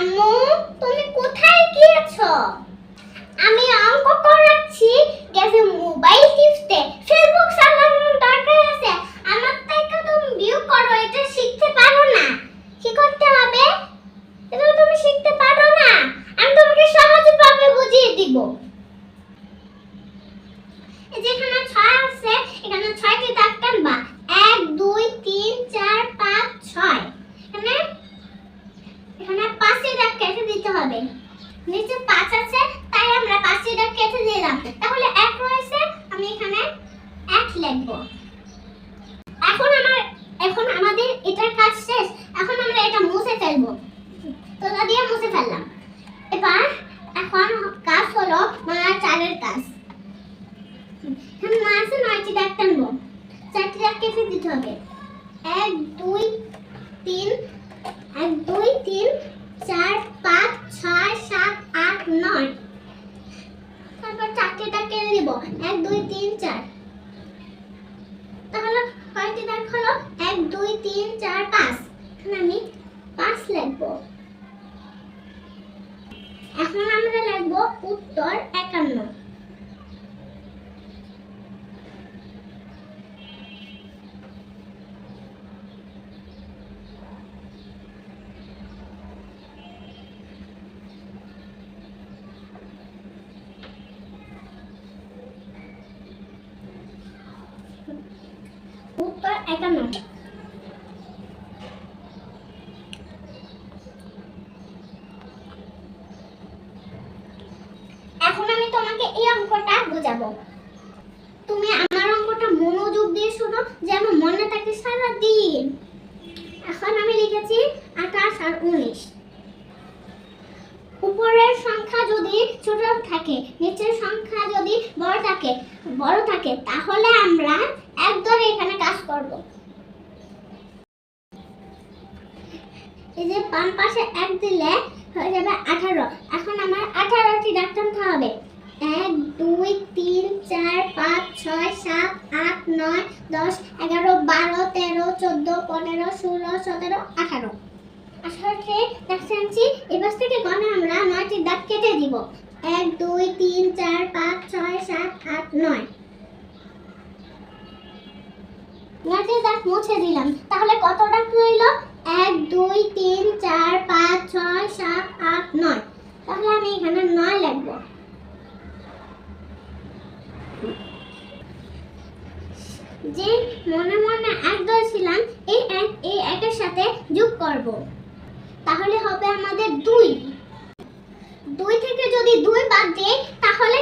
আম্মু, তুমি কোথায় গিয়েছো? আমি অঙ্ক করাচ্ছি, গেছে মোবাইল টিপতে। ফেসবুক চালানোর দরকার আছে। আমার থেকে তুমি ভিউ করো, এটা শিখতে পারো না। কি করতে হবে? এটা তুমি শিখতে পারো না। আমি তোমাকে সহজভাবে বুঝিয়ে দিব এই যেখানে ছয় আছে এখানে ছয়টি দাগ টানবা এক দুই তিন চার পাঁচ ছয় এখানে এখানে পাঁচটি দাগ কেটে দিতে হবে। নিচে পাঁচ আছে, তাই আমরা পাঁচটি দাগ কেটে দিলাম। তাহলে এক রয়েছে, আমি এখানে এক লিখব। এখন আমার, এখন আমাদের এটার কাজ শেষ। এখন আমরা এটা মুছে ফেলব। তোলা দিয়ে মুছে ফেললাম। এবার এখন কাজ হলো মার চারের কাজ। মা আছে নয়টি দাগ টানবো। চারটি দাগ কেটে দিতে হবে। এক, দুই তিন এক দুই তিন চার পাঁচ ছয় সাত আট নয় তারপর চারটেটা কেটে দিব এক, দুই, তিন, চার। তাহলে কয়টি দাগ হলো এক, দুই, তিন, চার, পাঁচ। এখানে আমি পাঁচ লিখব। এখন আমরা লিখব উত্তর একান্ন উত্তর একান্ন। এখন আমি তোমাকে এই অঙ্কটা বোঝাবো। তুমি আমার অঙ্কটা মনোযোগ দিয়ে শোনো, যেন মনে থাকে সারা দিন এখন আমি লিখেছি আঠাশ আর উনিশ। সংখ্যা যদি ছোট থাকে, নিচের সংখ্যা যদি বড় থাকে বড় থাকে, তাহলে আমরা এক ধরে এখানে কাজ করব। এই যে বাম পাশে এক দিলে হয়ে যাবে আঠারো। এখন আমার আঠারোটি দাগ টানতে হবে। এক, দুই, তিন, চার, পাঁচ, ছয়, সাত, আট, নয়, দশ, এগারো, বারো, তেরো, চোদ্দ, পনেরো, ষোলো, সতেরো, আঠারো। আঠারোটি দাগ টানছি এবার থেকে গণে আমরা নয়টি দাগ কেটে দিব। এক, দুই, তিন, চার, পাঁচ, ছয়, সাত, আট, নয়। নয়টি দাগ মুছে দিলাম। তাহলে কত দাগ রইল? এক, দুই, তিন, চার, পাঁচ, ছয়, সাত, আট, নয়। তাহলে আমি এখানে নয় লিখব। যে মনে মনে এক ধরেছিলাম এই এক, এই একের সাথে যোগ করব। তাহলে হবে আমাদের দুই। দুই থেকে যদি দুই বাদ দেয় তাহলে